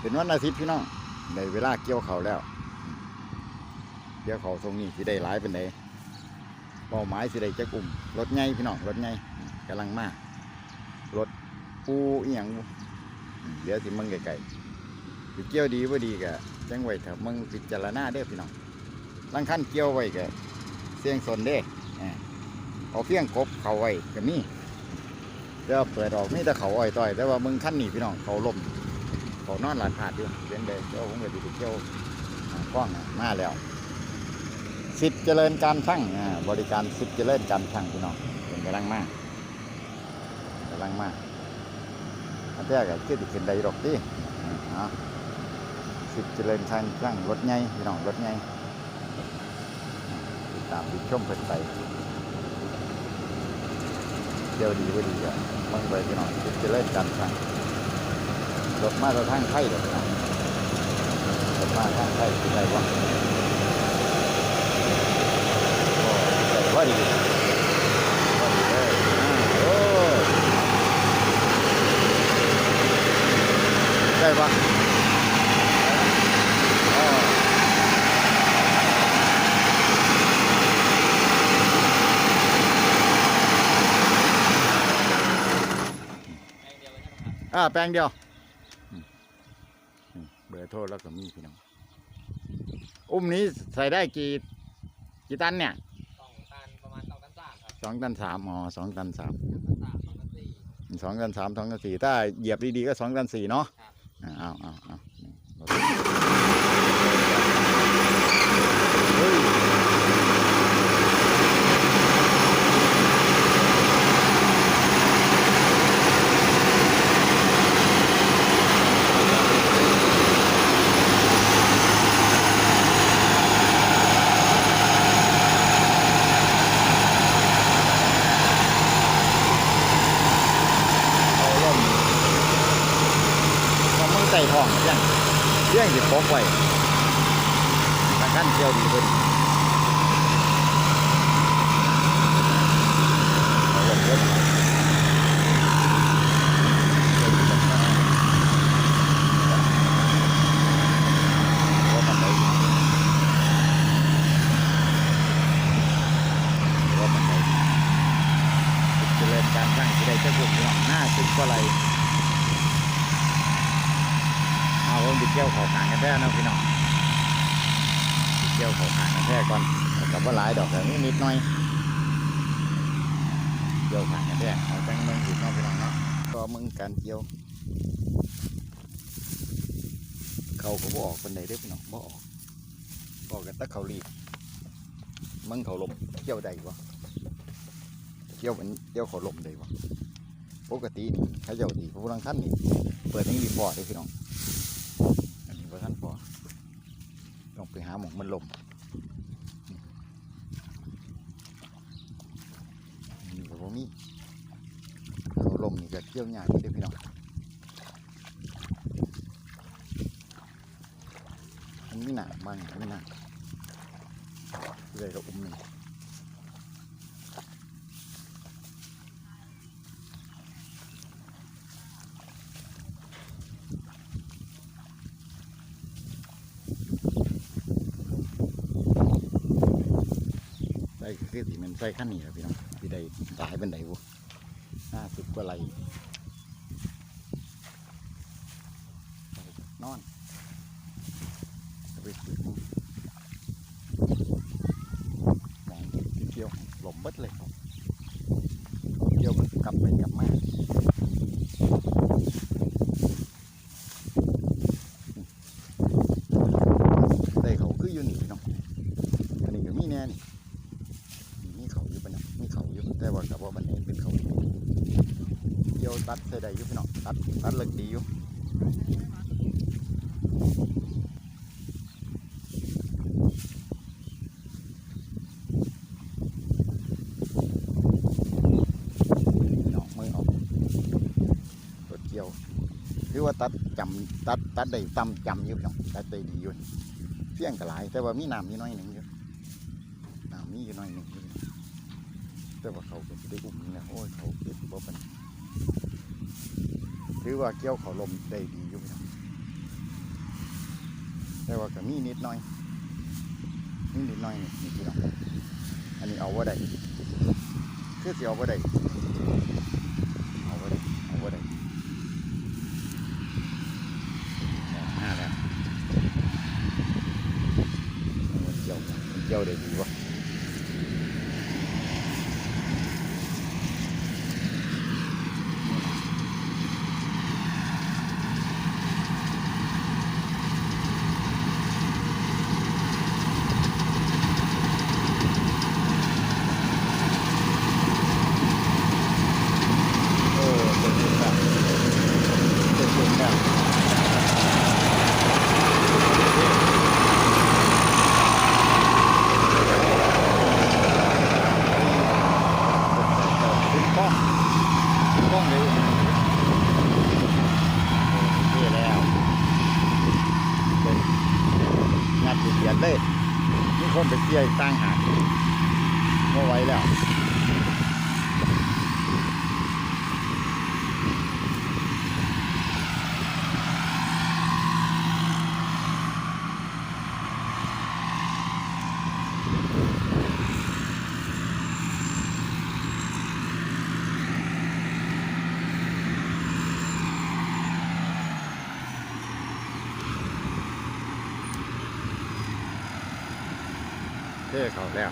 เป็นวันอาทิตย์พี่น้องในเวลาเกี่ยวเขาแล้ว เกี่ยวเขาตรงนี้สิได้หลายเป็นไดเป้าหมายสิได้จะกลุ่มรถไงพี่น้องรถไงกำลังมารถปูอีหยังเดี๋ยวสิมึงไกลๆสิเกี่ยวดีว่าดีกะจังไว้เถอะมึงพิจารณาเด้อพี่น้องลังขั้นเกี่ยวไว้กะเสียงสนเด้เอาเฟี้ยงกบเขาไว้ก็มีเดี๋ยวเปิดออกมีแต่เขาอ้อยต้อย แต่ว่ามึงขั้นหนีพี่น้องเขาล่ม เขานอนหลานผาดอยู่เลี้ยงเด็กเจ้าผมก็ดีไปเที่ยวหากล้องมาแล้วสิทธิ์เจริญการช่างบริการสิทธิ์เจริญการช่างพี่น้องเป็นกำลังมากกำลังมากอันแรกก็คือติขึ้นได้ดอกที่สิทธิ์เจริญช่างช่างรถไงพี่น้องรถไงติดตามติดชมเพิ่นไปเดี๋ยวดีว่าดีอะมึงไปพี่น้องสิทธิ์เจริญการช่าง รถมาเราทางไทยเลยนะรถมาทางไทยคือไรวะโอ้ว่าดีว่าดีเลยโอ้ได้ปะอ่าแปลงเดียว เบอร์โทรแล้วก็มีพี่น้อง อุ้มนี้ใส่ได้กี่กี่ตันเนี่ยสองตันประมาณสองตันสามครับสองตันสามอ๋อสองตันสามสามสองตันสี่สองตันสามสองตันสี่ถ้าเหยียบดีๆก็สองตันสี่เนาะครับอ่าเอาเอาเอาเฮ้ยเอาล่มเอามือใส่ท้องยังเรื่องสิปก ไว้ทางขั้นเชียวดีเพิ่นเอาล่มเพิ่นว่ามันได้ว่ามันได้ เจริญการสร้างที่ได้เจ้าบุญพี่น้องหน้าสิบกว่าไร เกี่ยวเขาขางกันแท้นะพี่น้องเกี่ยวเขาขางกันแท้ก่อนกับว่าหลายดอกแต่นี้นิดหน่อยเกี่ยวขางกันแท้เอาแป้งเมืองหินเนาะพี่น้องเนาะก็มึงการเกี่ยวเขาก็บ่ออกคนใดเด้อพี่น้องบ่ออกบอกกันตะเขารีบมึงเขาลมเกี่ยวได้บ่เกี่ยวเป็นเกี่ยวเขาลมได้วะปกตินี่เขาเจ้าดีผู้ลังคันนี่เปิดนี่ดีพอเลยพี่น้อง อันนี้ว่าท่านพอต้องไปหาหมองมันลมนี่ก็บ่มีเขาลมนี่ก็เกี่ยวยากเลยพี่น้องมันมีหนาบางอย่างไม่หนาเลยก็อุ้มหนึ่ง ใส่คือสีมัน ใส่ขั้นนี้ครับพี่น้องพี่ได้ตายเป็นไหนบุห้าสิบกว่าไรนอนไปสืบมึงมองเกี่ยวหลบเบิดเลยเกี่ยวมันกลับไปกลับมาได้เขาคืออยู่นี่พี่น้องอันนี้ก็มีแน่นี่ มีเขาอยู่ปะเนี่ยมีเขาอยู่แต่ว่ากับว่ามันเองเป็นเขาเกี่ยวตัดใส่ได้อยู่พี่น้องตัดตัดเลิกดีอยู่พี่น้องมือเอารถเกี่ยวคือว่าตัดจำ ตัดตัดได้ตำจำอยู่พี่น้องตัดได้ดีอยู่เพียงกระหลายแต่ว่ามีน้ำอยู่น้อยหนึ่งอยู่น้ำมีอยู่หน่อยหนึ่งแต่ว่าเขาก็สิได้อุ้มนะโอ้ยเขาเก็บบ่เป็นถือว่าเกี่ยวเขาลมได้ดีอยู่พี่น้องแต่ว่าก็มีนิดน่อยมีนิดน่อยนี่นี่พี่น้องอันนี้เอาว่าได้คือสิเอาว่าได้เอาว่าได้เอาว่าได้ห้าแล้วเอาเจี ยวเจียวได้ดีวะ โอ้เต็มที่แล้วเต็มที่แล้วขึ้นป้องขึ้นป้องเลยโอเคแล้วเป็นงัดเสียดเลยมี คนไปเสียอีกตั้งหากไม่ไหวแล้ว เท่เขาแล้ว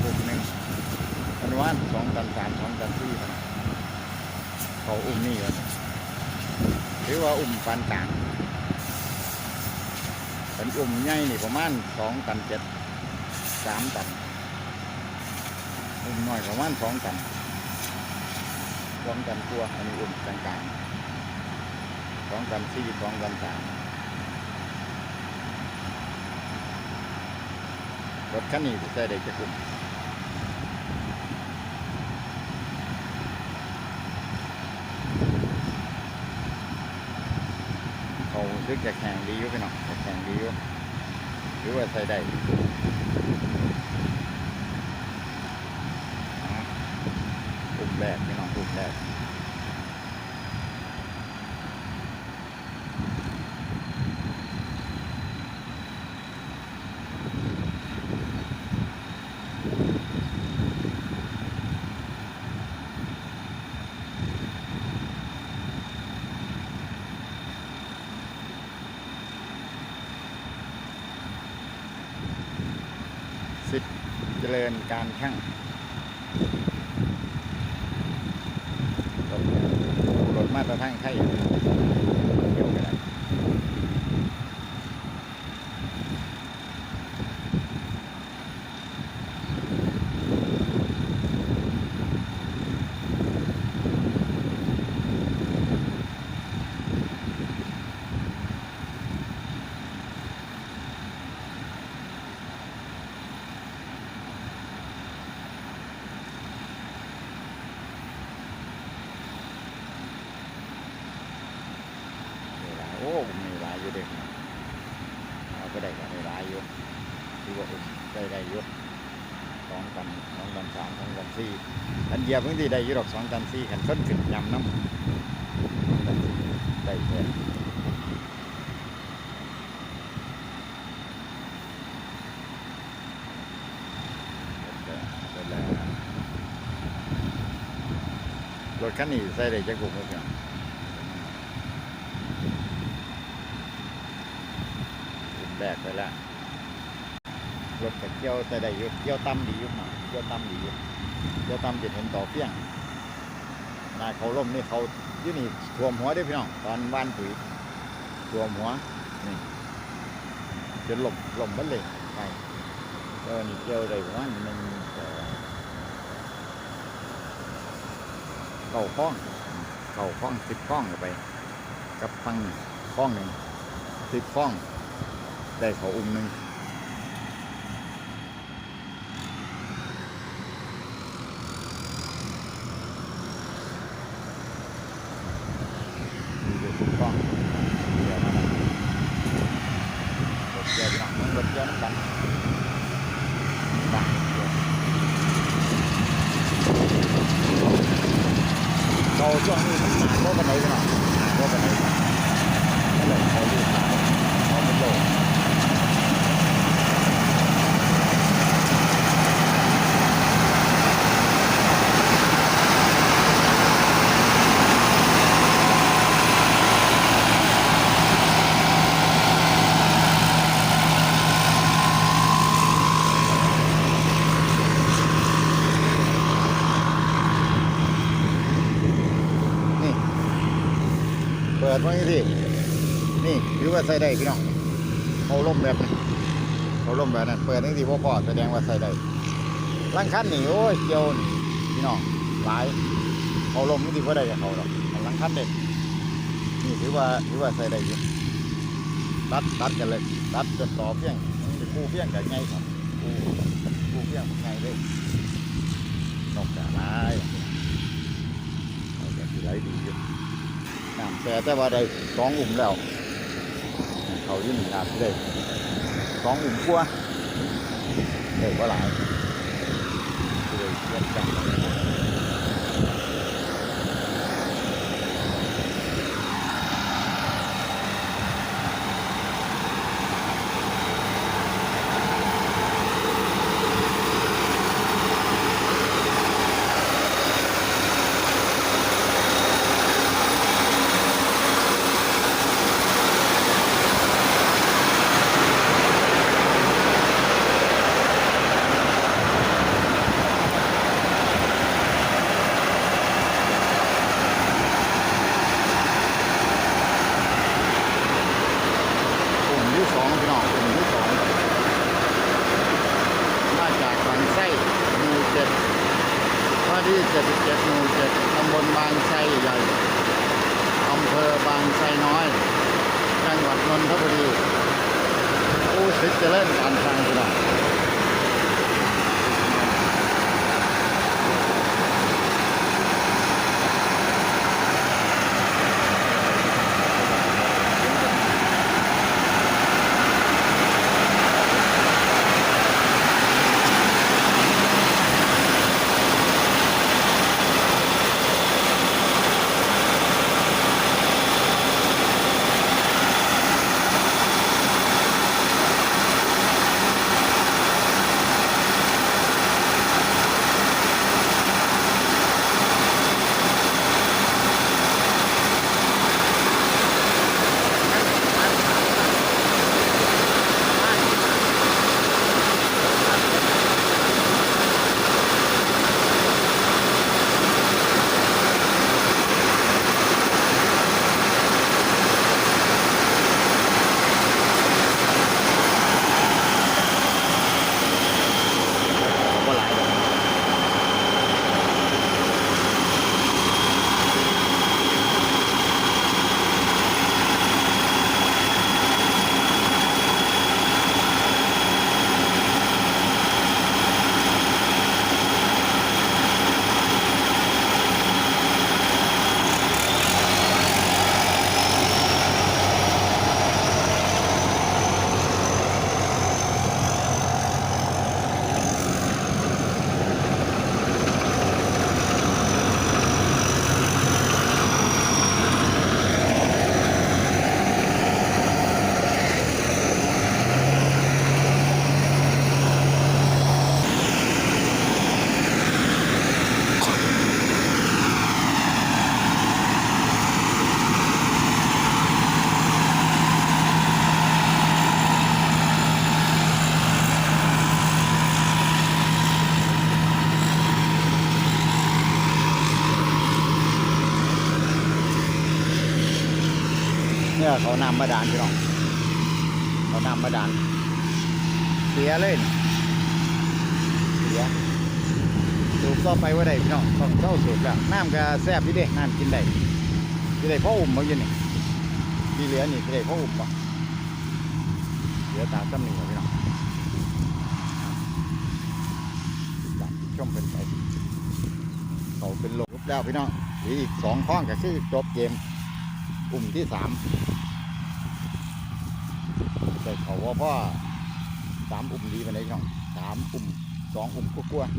กลุ่มหนึ่งอันว่านสองตันสามสองตันสี่ตันเขาอุ้มนี่กันหรือว่าอุ้มปานกลางเป็นอุ้มใหญ่นี่ประมาณสองตันเจ็ดสามตัน อุ้มหน้อยประมาณสองตันสองตันตัวอันนี้อุ้มกลางกลางสองตันสี่สองตันสามรถคันนี้จะใช้ได้จะกลุ่มเขาซึกจะแข่งดีอยู่พี่น้องจะแข่งดีอยู่หรือว่าใส่ได้อะกลุ่มแรกพี่น้องกลุ่มแรกสิทธิ์เจ ริญการช่างรถรถมาตรฐานไทยเกี่ยวกันได้มีหลายโอ้มีหลายอยู่เด็กเอาก็ได้ก็ได้หลายอยู่ที่ว่าอุ้มได้ได้อยู่สองตันสองตันสามสองตันสี่อันเห ยียบพื้นที่ได้ยู่ดอกสองตันสี่ขันส้นขึ้นยำน้ำได้แค่รถคันนี้ใส่ได้จักกุ่มก็เพียงกลุ่มแรกไปแล้วรถกับเกี่ยวแต่ได้ยุเกี่ยวตั้มดียู่หน่อยเกี่ยวตั้มดียู่เกี่ยวตั้มจะเห็นต่อเพียงนาเขาล่มนี่เขาอยู่นี่ท่วมหัวเด้วยพี่น้องตอนบ้านปุ๋ยท่วมหัวนี่จนล่มล่มบัดเลยไปแล้วนี่เกี่ยวได้ประมาณหนึ่งสองเก้าข้องเก้าข้องสิบข้องไป กับฟังข้องหนึ่งสิบข้อง ได้เขาอุ้มหนึ่งมีเด็กถูกต้องเดี๋ยวมาแล้วรถเกียร์พี่น้องมันรถเกียร์น้ำกัน บ้างเราช่วงนี้มันหนาก็กันไหนกันหน่อยหนาก็กันไหนนั่นแหละเขาดูหนาเขาเป็นโลก นี่ เปิ ดไว้สินี่ถือว่าใส่ได้พี่น้องเขาล่มแบบนี้เขาล่มแบบนั้นเปิดนี่สิพ่อพอแสดงว่าใส่ได้ลังคันนี่โอ้ยเกี่ยวนี่พี่น้องหลายเขาล่มนี่สิพ่ได้กับเขาหรอกลังคันเด็กนี่ถือว่าถือว่าใส่ได้อยู่ตัดตัดกันเลยตัดจนต่อเพียงนี่จะกู้เพียงกับไงครับกู้กู้เพียงไงเลยนกกะลายเอาแต่สิไหลดีอยู่ น้ำแต่แต่ว่าได้สองอุ่มแล้ว เขายื่นน้ำได้สองอุ่มกว่าเด็ก็หลายเลยเยี่ยมจัง เนี่ยเขานำมาดานพี่น้องเขานำมาดานเสียเลยเสียสูบต่อไปว่าได้พี่น้องต้องเข้าสูบแล้วน้ำก็แซ่บพี่เด้น้ำกินได้กินได้พราะอุ่มมาอยู่นี่ที่เหลือนี่กินได้พราะอุ่มปะเหลือตาซ้ำหนึ่งพี่น้องตามชมเป็นไปเขาเป็นลกแล้วพี่น้องเหลืออีกสองข้องก็คือจบเกมกลุ่มที่สาม แต่เขาว่าพ่อสามอุ่มดีไปไหนพี่องสามอุ่มสองอุ่มกลัวๆ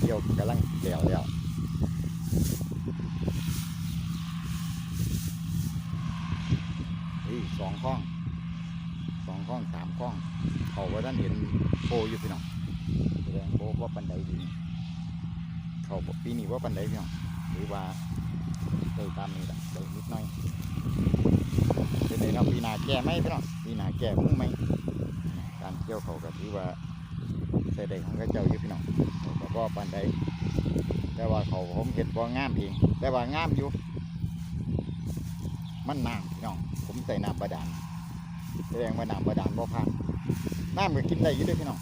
เกี่ยวกำลังเดี่ยวแล้วนี่สองข้องสองข้องสามข้อง เขาว่าท่านเห็นโปอยู่พี่น้องแสดงโปว่าปันไดดีเขาบอกปีนี้ว่าปันไดพี่น้องหรือว่าได้ตามนี้แหละได้นิดหน่อยเป็นไงเนาะปีหนาแก่ไหมพี่น้องปีหนาแก่มึงไหมการเกี่ยวเขาก็ถือว่าใส่ได้ของข้าเจ้าอยู่พี่น้องก็บ่ปันไดแต่ว่าเขาผมเห็นว่างามเองแต่ว่างามอยู่ มันน้ำพี่น้องผมใส่น้ำบาดาลแสดงว่าน้ำบาดาลบ่ผ่านน้ำก็กินได้อยู่ด้วยพี่น้อง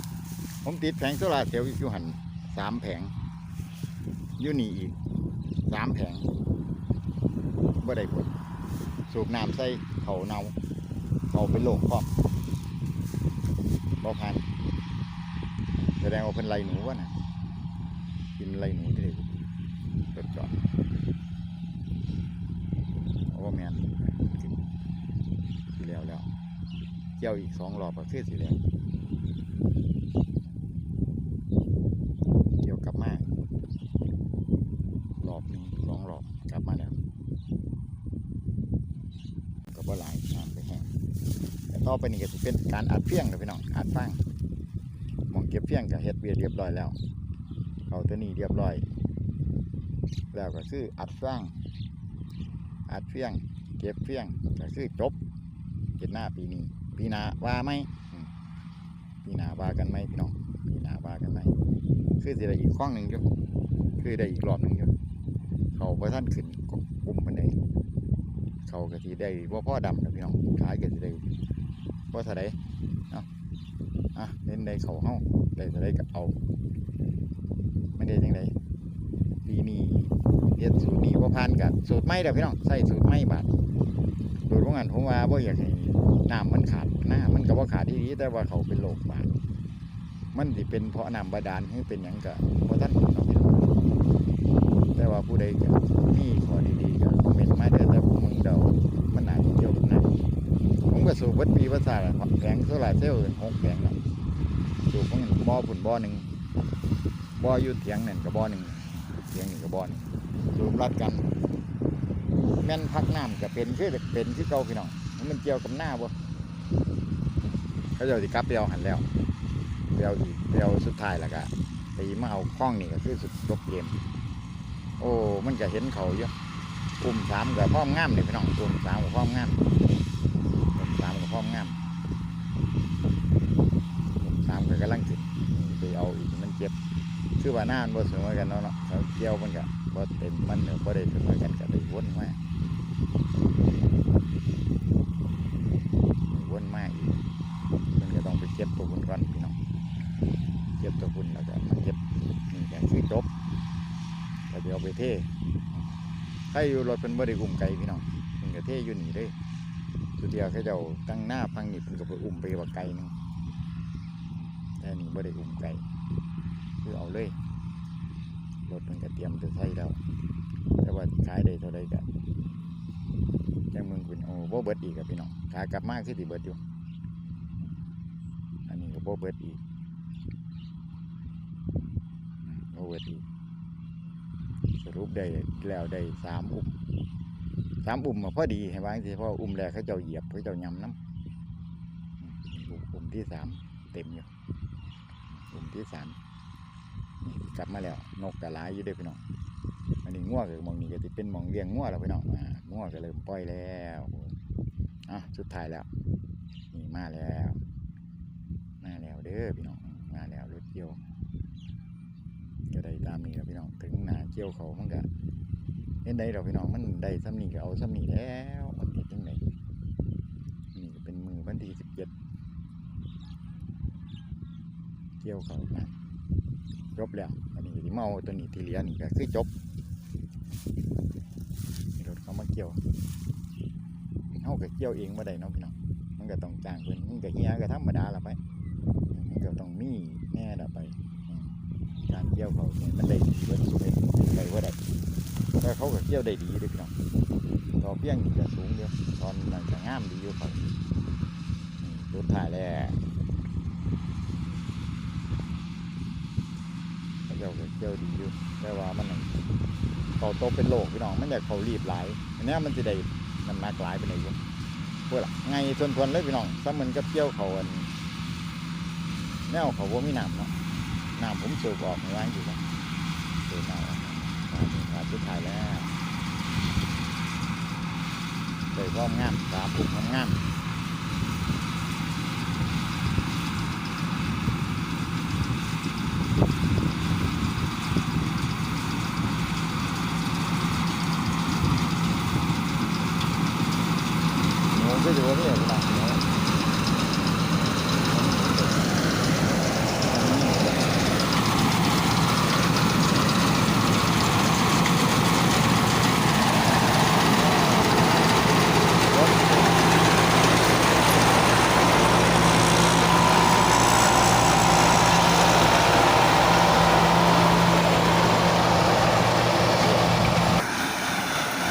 ผมติดแผงโซลาเซลล์อยู่หันสามแผงอยู่นี่อีกสามแผงบ่ได้ผลสูบน้ำใส่เขาเนา เขาเป็นโรคพร้อบบ่พันแสดงว่าเป็นไรหนูวะน่ะกินไรหนูที่ได้จดจอดโอ้แมนสีแล้วแล้วเกี่ยวอีกสองรอบก็คือสิแล้วกลับมารอบหนึงสองรอบกลับมาแล้วก็บ่หลาย น้ำไปแห้งแต่ต่อไปนี่ก็จะเป็นการอัดเฟี้ยงเลยพี่น้องอัดฟางมองเก็บเฟี้ยงก็เฮ็ดเบียเรียบร้อยแล้วเขาตัวนี้เรียบร้อย แล้วก็คืออัดฟางอัดเฟี้ยง เก็บเฟี้ยงก็คือจบเจ็ดหน้าปีนี้ปีหน้าว่าไหมปีหน้าว่ากันไหมพี่น้องปีหน้าว่ากันไหมคือสิได้อีกข้องหนึ่งอยู่คือได้อีกรอบหนึ่งอยู่เขาพอท่านขึ้นกลุ่มมันได้ เขาก็สิได้ว่าพ่อดำนะพี่น้องขายก็สิได้ว่าเท่าไดเนาะอะเล่นได้เขาเฮาได้เท่าไดก็เอาไม่ได้จังไดปีนี้เฮ็ดสูตรนี้ว่าผ่านกันสูตรไม่เด้อพี่น้องใส่สูตรไม่บาดสูตรพวกนั้นผมว่าบ่อยากให้น้ำมันขาดหน้ามันก็บ่ขาดที่ดีแต่ว่าเขาเป็นโรคบาดมันสิเป็นเพราะน้ำบาดาลหรือเป็นหยังก็เพราะท่านแต่ว่าผู้ใดก็มีขอดีๆก็คอมเมนต์มาเด้อแต่ผม มึงเดามันอาจะเกี่ยวกับน้ำผมก็สูบวัดปีวัดศาสตร์แผงโซลาเซลล์หกแผงแล้วสูบของบ่อผุนบ่อหนึ่งบ่ออยู่เถียงนั่นกับบ่อหนึ่งเถียงนี่งกับบ่อหนึ่งสูบรัดกันแม่นพักน้ำก็เป็นคือเป็นคือเก่าพี่น้องมันเกี่ยวกับหน้าบ่เขาเจะสิกลับไปเอาหันแล้วเดียวอีกเดียวสุดท้ายแล้วก็ตีมาเอาข้องนี่ก็คือสุดจบเกมโอ้มันก็เห็นเขาเยอะ อุ้มสามกับพ่อมงามเลยพี่น้องอุ้มสามกับพ่อมงามอุ้มสามกับพ่อมงามอุ้มสามกับกำลังสิไปเอาอีกมันเจ็บคือว่าหน้ามันบ่เสมอกันเนาะเนาะเขาเกี่ยวมันกับ่เต็มมันเนาะบ่ได้เสมอกันก็ได้วนมาวนมาอีกมันก็ต้องไปเก็บตัวมันก่อนพี่น้อง เก็บตัวคุณแล้วก็มาเก็บนี่ก็คือจบแล้วเดี๋ยวเอาไปเท ให้อยู่รถเป็นบริอุ้มไก่พี่น้องมันก็เทอยู่นี่เลยสุดเดียวเขาเจ้าตั้งหน้าพังนี่เพิ่นก็ไปอุ้มไปว่าไก่นึงแต่นี่บริอุ้มไก่คือเอาเลยรถมันก็เตรียมจะใช้แล้วแต่ว่าขายได้เท่าไรก็ยังมึงคุณโอ้บ่เบิดอีกกับพี่น้องขากลับมาคือสิเบิดอยู่ อันนี้ก็โบเบิดอีกโอเวอร์ดี สรุปได้แล้วได้สามอุ่มสามอุ่มมาพอดีให้วาจังสิเพราะว่าอุ่มแรกเขาเจ้าเหยียบเขาเจ้ายำน้ำอุ่มที่สามเต็มอยู่อุ่มที่สามนี่กลับมาแล้วนกกระลายอยู่ด้วยพี่น้องอันนี้ง่วกับมองนี่ก็จะเป็นมองเลี้ยงง่วแล้วพี่น้องอ่าง่วก็เริ่มปล่อยแล้วอะสุดท้ายแล้วนี่มาแล้วมาแล้วเด้อพี่น้องมาแล้วรถเกี่ยวก็ ได้ตามนี้แล้วพี่น้องถึงหนาเกี่ยวเขามันก็เห็นได้เราพี่น้องมันได้ซ้ำนี่ก็เอาซ้ำนี่แล้วมันติดจังไหนนี่ก็เป็นมือวันที่สิบเจ็ดเกี่ยวเขานะจบแล้วอันนี้ที่เมาตัวนี้ที่เลือนี่ก็คือจบรถเขามาเกี่ยวเขาก็เกี่ยวเองมาได้เนาะพี่น้องมันก็ต้องจ้างเพิ่นมันก็เฮียก็ธรรมดาละไปมันก็ต้องมีแน่ละไป การเกี่ยวเขาเนี่ยมันได้ดีเบิดสุดเลยไปว่าได้แต่เขาก็เกี่ยวได้ดีด้วยพี่น้องต่อเพียงจะสูงเดียวตอนนั้นจะงามดีอยู่เขานี่สุดท้ายแล้วกี่ยวดีอยู่แต่ว่ามันนั่นเขาโตเป็นโรคพี่น้องมันอยากเขารีบหลายอันนี้มันจะได้น้ำหนักหลายไปไหนอยู่พวกละไงทวนๆเลยพี่น้องถ้ามันก็เกี่ยวเขาอันแนวเขาว่ามีน้ำเนาะ น้ำผมสูบออกในว่างอยู่นะสูบน้ำออกอ่านี่ครับสุดท้ายแล้วได้ความงามสามปุ่มงามๆ หนูก็อยู่ว่านี่ขนาดนี้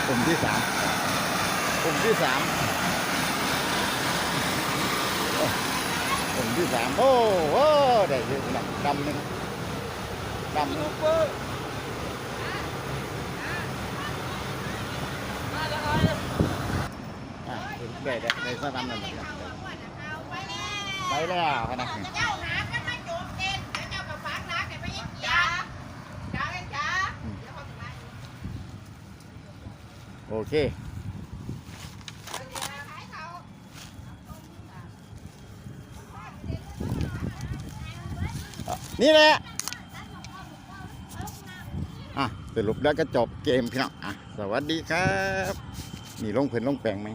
กลุ่มที่สามกลุ่มที่สาม ผมที่สาม โอ้โหได้เยอะนะดำหนึ่งดำหนึ่งอะได้ได้ได้สักดำหนึ่งไปแล้วพนักงานเนี่แหละอะสรุปแล้วก็จบเกมพี่น้องอะสวัสดีครับ นี่ลงเพิ่นลงแปลงไหม